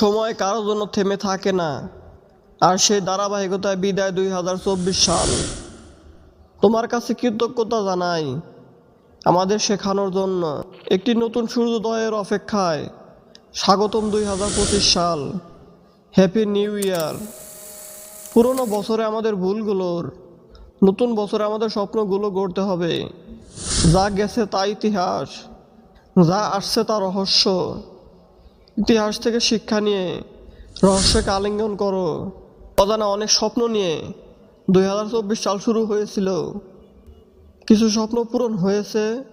সময় কারোর জন্য থেমে থাকে না। আর সেই ধারাবাহিকতায় বিদায় দুই হাজার চব্বিশ সাল। তোমার কাছে কৃতজ্ঞতা জানাই আমাদের শেখানোর জন্য। একটি নতুন সূর্যোদয়ের অপেক্ষায় স্বাগতম দুই হাজার পঁচিশ সাল। হ্যাপি নিউ ইয়ার পুরনো বছরে আমাদের ভুলগুলোর, নতুন বছরে আমাদের স্বপ্নগুলো গড়তে হবে। যা গেছে তা ইতিহাস, যা আসছে তা রহস্য। ইতিহাস থেকে শিক্ষা নিয়ে রহস্যকে আলিঙ্গন করো। অজানা অনেক স্বপ্ন নিয়ে দুই হাজার চব্বিশ সাল শুরু হয়েছিল। কিছু স্বপ্ন পূরণ হয়েছে,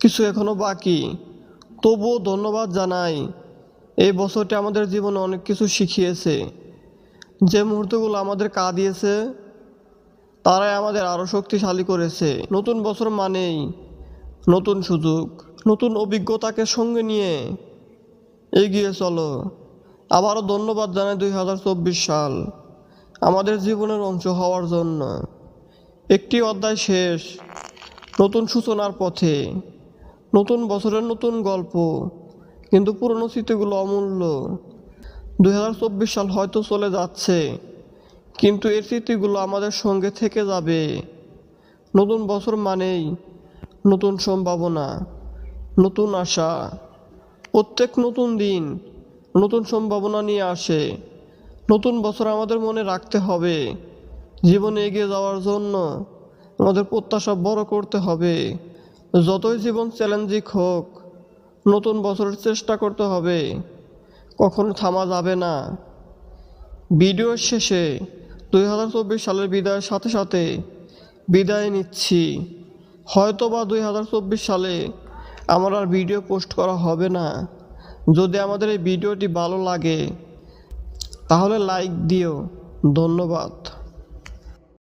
কিছু এখনও বাকি। তবুও ধন্যবাদ জানাই, এই বছরটি আমাদের জীবনে অনেক কিছু শিখিয়েছে। যে মুহূর্তগুলো আমাদের কাঁদিয়েছে, তারাই আমাদের আরও শক্তিশালী করেছে। নতুন বছর মানেই নতুন সুযোগ, নতুন অভিজ্ঞতাকে সঙ্গে নিয়ে এগিয়ে চলো। আবারও ধন্যবাদ জানাই দুই হাজার চব্বিশ সাল। আমাদের জীবনের অংশ হওয়ার জন্য। একটি অধ্যায় শেষ। নতুন সূচনার পথে। নতুন বছরের নতুন গল্প। কিন্তু পুরনো স্মৃতিগুলো অমূল্য। দুই হাজার চব্বিশ সাল হয়তো চলে যাচ্ছে। কিন্তু এর স্মৃতিগুলো আমাদের সঙ্গে থেকে যাবে। নতুন বছর মানেই নতুন সম্ভাবনা, নতুন আশা। প্রত্যেক নতুন দিন নতুন সম্ভাবনা নিয়ে আসে। নতুন বছর আমাদের মনে রাখতে হবে। জীবনে এগিয়ে যাওয়ার জন্য আমাদের প্রত্যাশা বড় করতে হবে। যতই জীবন চ্যালেঞ্জিং হোক, নতুন বছরের চেষ্টা করতে হবে। কখনো থামা যাবে না। ভিডিওর শেষে দুই হাজার চব্বিশ সালের বিদায়ের সাথে সাথে বিদায় নিচ্ছি। হয়তো বা দুই হাজার চব্বিশ সালে আমার আর ভিডিও পোস্ট করা হবে না। যদি আমাদের এই ভিডিওটি ভালো লাগে, তাহলে লাইক দিও। ধন্যবাদ।